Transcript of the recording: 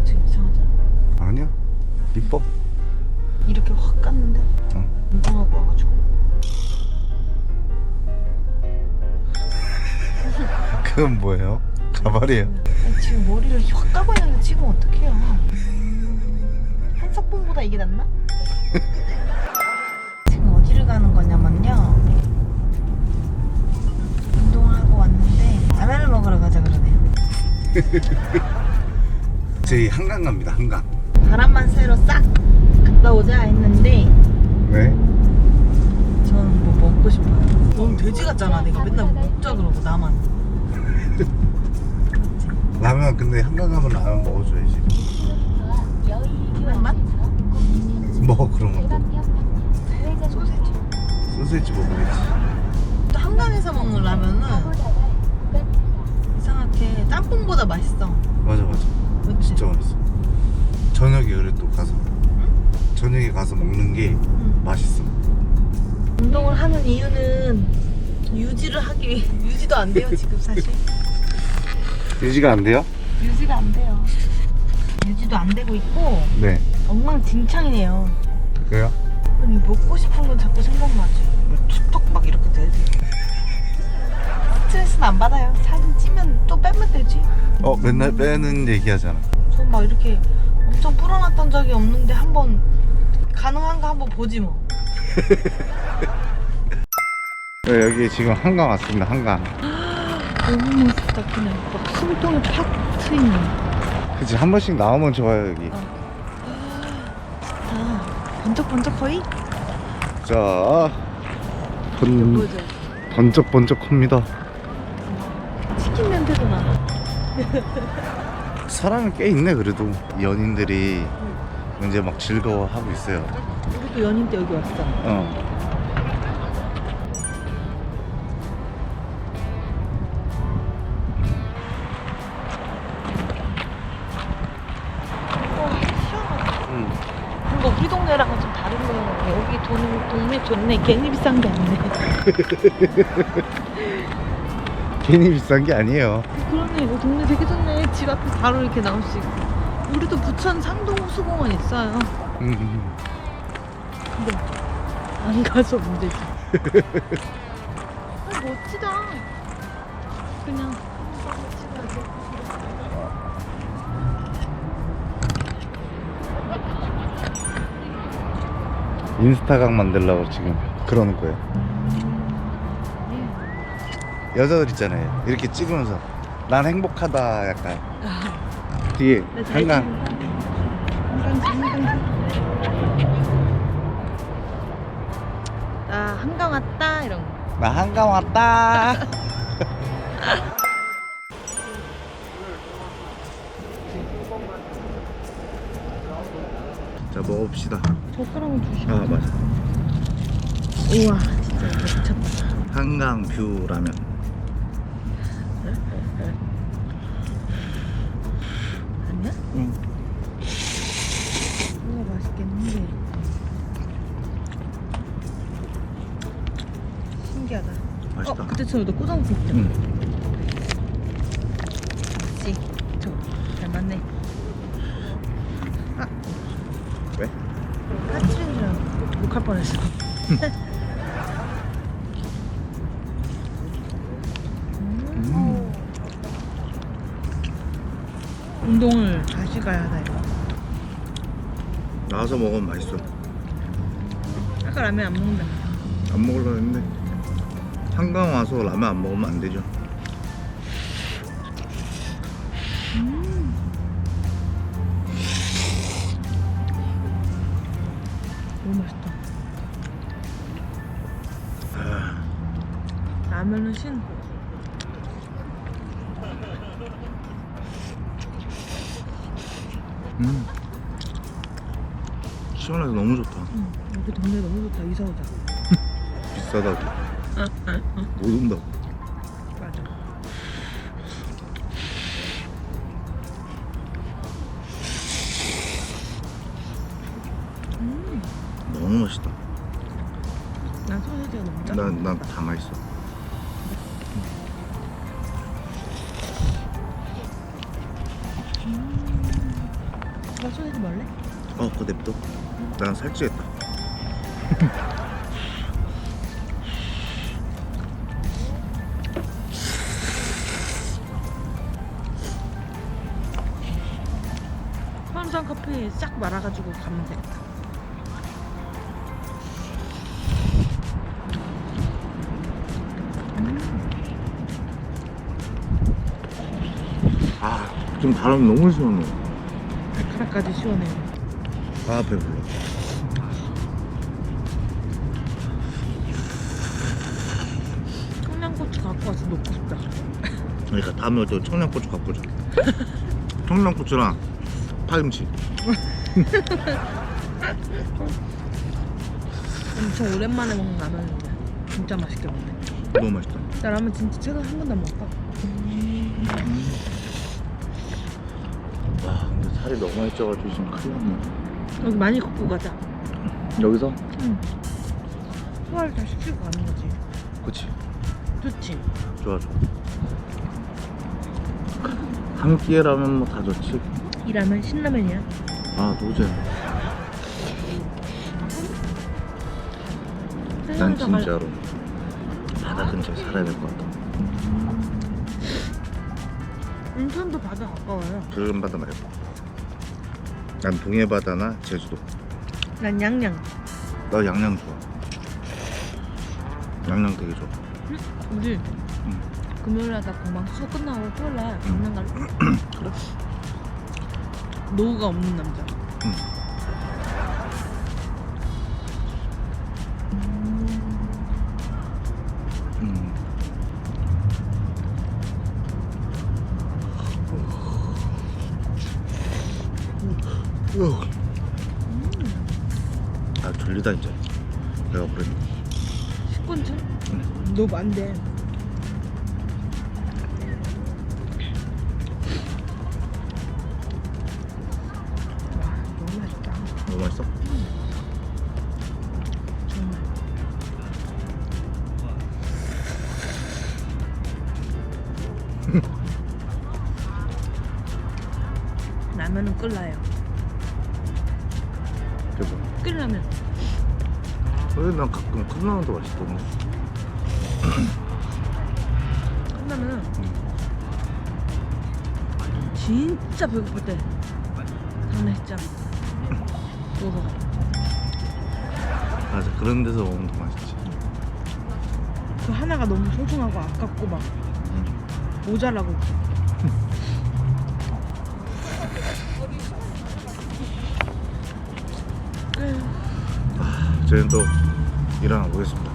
그치 이상하잖아. 아니야. 이뻐. 이렇게 확 깠는데? 어. 운동하고 와가지고. 그건 뭐예요? 가발이에요? 아니, 지금 머리를 확 까고 있는데 지금 어떡해요? 한석봉보다 이게 낫나? 지금 어디를 가는 거냐면요. 운동을 하고 왔는데 라면을 먹으러 가자 그러네요 한강 갑니다 한강. 바람만 쐬러 싹 갔다 오자 했는데 왜? 저는 뭐 먹고 싶어요. 너무 돼지 같잖아 내가 맨날 먹자 그러고 나만. 라면 근데 한강 가면 라면 먹어줘야지. 이런 맛? 뭐 그런 것도. 소세지. 소세지 먹어야지. 또 한강에서 먹는 라면은 이상하게 짬뽕보다 맛있어. 맞아 맞아 그치? 진짜 맛있어. 저녁에 그래 또 가서. 저녁에 가서 먹는 게 응. 맛있어. 운동을 하는 이유는 유지를 하기 위해. 유지도 안 돼요 지금 사실. 유지가 안 돼요? 유지가 안 돼요. 유지도 안 되고 있고 네. 엉망진창이네요. 그래요? 아니 먹고 싶은 건 자꾸 생각나지. 뭐 툭툭 막 이렇게 돼야 돼. 스트레스는 안 받아요. 사진 찌면 또 빼면 되지. 어 맨날 빼는 얘기 하잖아 전막 이렇게 엄청 불어났던 적이 없는데 한번 가능한가 한번 보지 뭐. 네, 여기 지금 한강 왔습니다 한강. 너무 멋있다 그냥. 막 숨통이 팍 트이네. 그치 한 번씩 나오면 좋아요 여기. 아. 번쩍번쩍 거의? 자 번, 번쩍번쩍합니다. 치킨 냄새도 나 사람이 꽤 있네 그래도. 연인들이 이제 막 즐거워하고 있어요. 우리도 연인 때 여기 왔잖아 어어 시원하다. 응. 뭔가 우리 동네랑은 좀 다른 거예요 여기 돈, 동네 좋네. 괜히 비싼 게 아니네. 괜히 비싼 게 아니에요. 그러네. 동네 되게 좋네 집 앞에 바로 이렇게 나올 수 있고. 우리도 부천 상동 호수공원 있어요. 음. 근데 안 가서 문제지. 아 멋지다. 그냥. 인스타각 만들려고 지금 그러는 거예요. 여자들 있잖아요. 이렇게 찍으면서 난 행복하다 약간. 뒤에 네, 잘 한강 한강 한강 나 한강 왔다 이런 거. 나 한강 왔다. 자 먹읍시다. 젓가락은 주시고 아 맞아. 우와 진짜 이거 미쳤다. 한강 뷰 라면 아니야? 응. 우와 맛있겠는데. 신기하다. 맛있다. 어 그때처럼 너 꼬장색 있잖아 응. 그치 저잘 맞네. 아. 왜? 까칠인 줄 알고 욕할 뻔했어 운동을 다시 가야 이거 나와서 먹으면 맛있어. 아까 라면 안 먹는다. 안 먹으려고 했는데. 한강 와서 라면 안 먹으면 안 되죠 음. 시원해서 너무 좋다. 응, 여기 동네 너무 좋다. 이사 오자. 비싸다고. 못 온다고. 맞아. 음, 너무 맛있다. 난 소세지가 너무 짜 난난다 맛있어 마셔내지 말래? 어 그거 냅둬 난 살찌겠다 파운드 커피 싹 말아가지고 가면 되겠다. 아 지금 바람이 너무 시원해 발가락까지 시원해요. 아 배불러 청양고추 갖고 와서 넣고 싶다. 그러니까 다음에 또 청양고추 갖고 오자 청양고추랑 파김치 엄청 오랜만에 먹는 라면인데 진짜 맛있게 먹네. 너무 맛있다 나 라면 진짜 최근 한 번도 안 먹었다. 와 근데 살이 너무 많이 쪄가지고 지금 큰일 났네 여기 많이 걷고 가자. 여기서? 응. 소화를 다 시키고 가는 거지. 그치 좋지. 좋아 좋아 한 끼라면 뭐 다 좋지 이 라면 신라면이야. 아 노제 난 진짜로 바다 근처에 살아야 될 것 같아 인천도 바다 가까워요. 붉은 바다 말고 난 동해 바다나 제주도 난 양양. 나 양양 좋아 양양 되게 좋아 우리 나 공방 수업 끝나고 토요일날 응. 양양 갈래? 그래? 노후가 없는 남자. 응. 아 졸리다 이제 내가 부르니 10분쯤? 너무 안 돼. 와, 너무 맛있다. 너무 맛있어? 정말. 라면은 끓라요. 끓라면. 근데 난 가끔 컵라면도 맛있던데 컵라면은 진짜 배고플 때 장례식장 누워서 가. 맞아 그런 데서 먹으면 더 맛있지 그 하나가 너무 소중하고 아깝고 막 응. 모자라고. 저희는 또 일어나 보겠습니다